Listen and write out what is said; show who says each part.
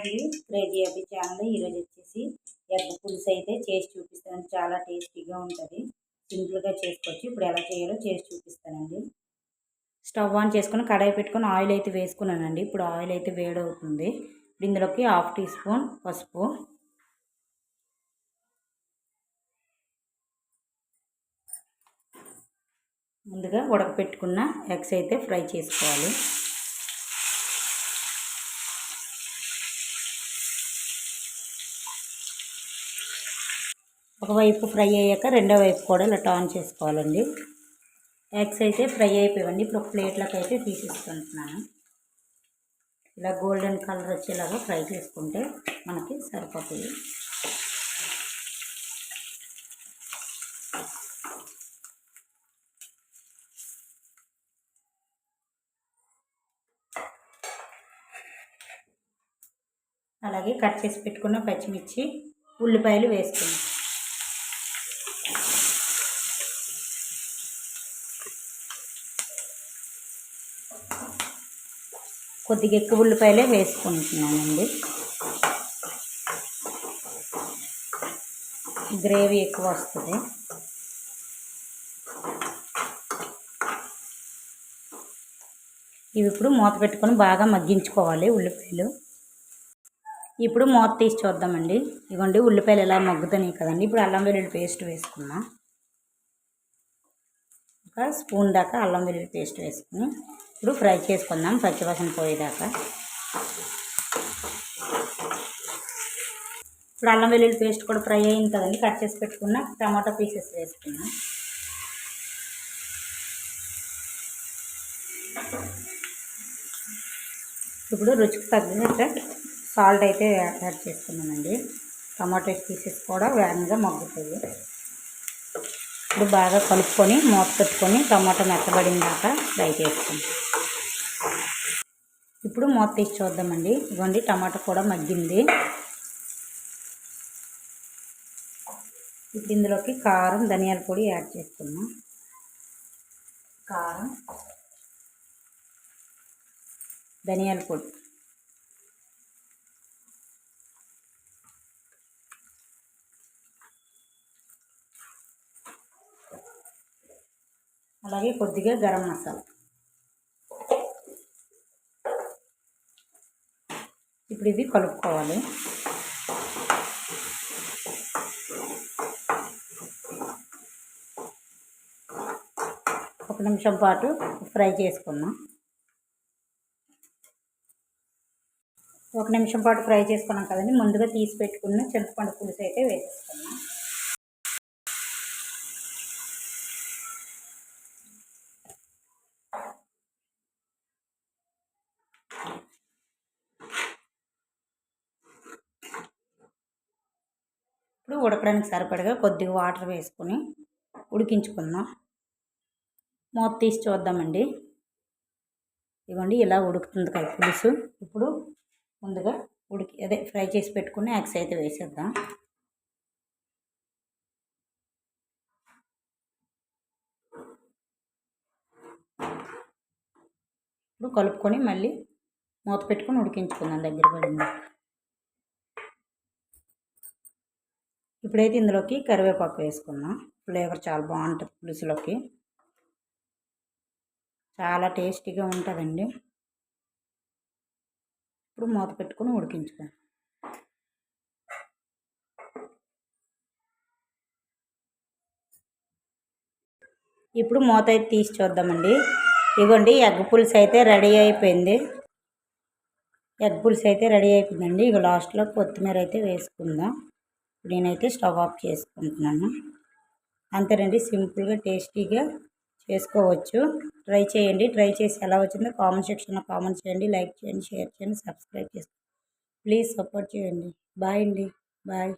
Speaker 1: అండి క్రేజీ అబ్బి ఛానల్ ఈరోజు వచ్చేసి ఎగ్ పులుసు అయితే చేసి చూపిస్తాను చాలా టేస్టీగా ఉంటుంది. సింపుల్గా చేసుకోవచ్చు. ఇప్పుడు ఎలా చేయాలో చేసి చూపిస్తానండి. స్టవ్ ఆన్ చేసుకుని కడాయి పెట్టుకొని ఆయిల్ అయితే వేసుకున్నానండి. ఇప్పుడు ఆయిల్ అయితే వేడవుతుంది. ఇప్పుడు ఇందులోకి హాఫ్ టీ స్పూన్ పసుపు. ముందుగా ఉడకపెట్టుకున్న ఎగ్స్ అయితే ఫ్రై చేసుకోవాలి. ఒకవైపు ఫ్రై అయ్యాక రెండో వైపు కూడా ఇలా టర్న్ చేసుకోవాలండి. ఎగ్స్ అయితే ఫ్రై అయిపోయాయండి. ఇప్పుడు ఒక ప్లేట్లోకి అయితే తీసేసుకుంటున్నాను. ఇలా గోల్డెన్ కలర్ వచ్చేలాగా ఫ్రై చేసుకుంటే మనకి సరిపోతుంది. అలాగే కట్ చేసి పెట్టుకున్న పచ్చిమిర్చి ఉల్లిపాయలు వేసుకున్నాం కొద్దిగా ఎక్కువ ఉల్లిపాయలే వేసుకుంటున్నానండి. గ్రేవీ ఎక్కువ వస్తుంది. ఇవి ఇప్పుడు మూత పెట్టుకొని బాగా మగ్గించుకోవాలి ఉల్లిపాయలు. ఇప్పుడు మూత తీసి చూద్దామండి. ఇవ్వండి ఉల్లిపాయలు ఎలా మగ్గుతున్నాయి కదండి. ఇప్పుడు అల్లం వెల్లుల్లి పేస్ట్ వేసుకున్నాం. ఒక స్పూన్ దాకా అల్లం వెల్లుల్లి పేస్ట్ వేసుకుని ఇప్పుడు ఫ్రై చేసుకుందాం పచ్చివాసన పోయేదాకా. ఇప్పుడు అల్లం వెల్లుల్లి పేస్ట్ కూడా ఫ్రై అయింది కదండి కట్ చేసి పెట్టుకున్న టమాటా పీసెస్ వేసుకున్నాం ఇప్పుడు రుచికి తగ్గినట్టు సాల్ట్ అయితే యాడ్ చేసుకున్నామండి టమాటో పీసెస్ కూడా వేగంగా మగ్గుతాయి. ఇప్పుడు బాగా కలుపుకొని మూత పెట్టుకొని టమాటా మెత్తబడిన దాకా ఫ్రై చేసుకుంటాం మూత తీసి చూద్దామండి. ఇవ్వండి టమాటా కూడా మగ్గింది. ఇప్పుడు ఇందులోకి కారం ధనియాల పొడి యాడ్ చేసుకున్నాం కారం ధనియాల పొడి. అలాగే కొద్దిగా గరం మసాలా. ఇప్పుడు ఇది కలుపుకోవాలి. ఒక నిమిషం పాటు ఫ్రై చేసుకుందాం. ఒక నిమిషం పాటు ఫ్రై చేసుకున్నాం కదండి. ముందుగా తీసి పెట్టుకున్న చింతపండు పులుసు అయితే వేసేసుకున్నాం ఇప్పుడు ఉడకడానికి సరిపడగా కొద్దిగా వాటర్ వేసుకొని ఉడికించుకుందాం. మూత తీసి చూద్దామండి. ఇవ్వండి ఇలా ఉడుకుతుంది కదా పులుసు. ఇప్పుడు ముందుగా ఉడికి అదే ఫ్రై చేసి పెట్టుకుని యాక్స్ అయితే వేసేద్దాం. ఇప్పుడు కలుపుకొని మళ్ళీ మూత పెట్టుకొని ఉడికించుకుందాం దగ్గర పడింది. ఇప్పుడైతే ఇందులోకి కరివేపాకు వేసుకుందాం. ఫ్లేవర్ చాలా బాగుంటుంది పులుసులోకి. చాలా టేస్టీగా ఉంటుందండి. ఇప్పుడు మూత పెట్టుకుని ఉడికించుకోండి ఇప్పుడు మూత అయితే తీసి చూద్దామండి. ఇగోండి ఎగ్ పులుసు అయితే రెడీ అయిపోయింది. ఎగ్ పులుసు అయితే రెడీ అయిపోయిందండి. ఇక లాస్ట్లో కొత్తిమీర అయితే వేసుకుందాం. నేనైతే స్టవ్ ఆఫ్ చేసుకుంటున్నాను. అంతేనండి సింపుల్గా టేస్టీగా చేసుకోవచ్చు. ట్రై చేయండి. ట్రై చేసి ఎలా వచ్చిందో కామెంట్ సెక్షన్లో కామెంట్ చేయండి. లైక్ చేయండి షేర్ చేయండి సబ్స్క్రైబ్ చేసుకోండి ప్లీజ్ సపోర్ట్ చేయండి. బాయ్ అండి. బాయ్.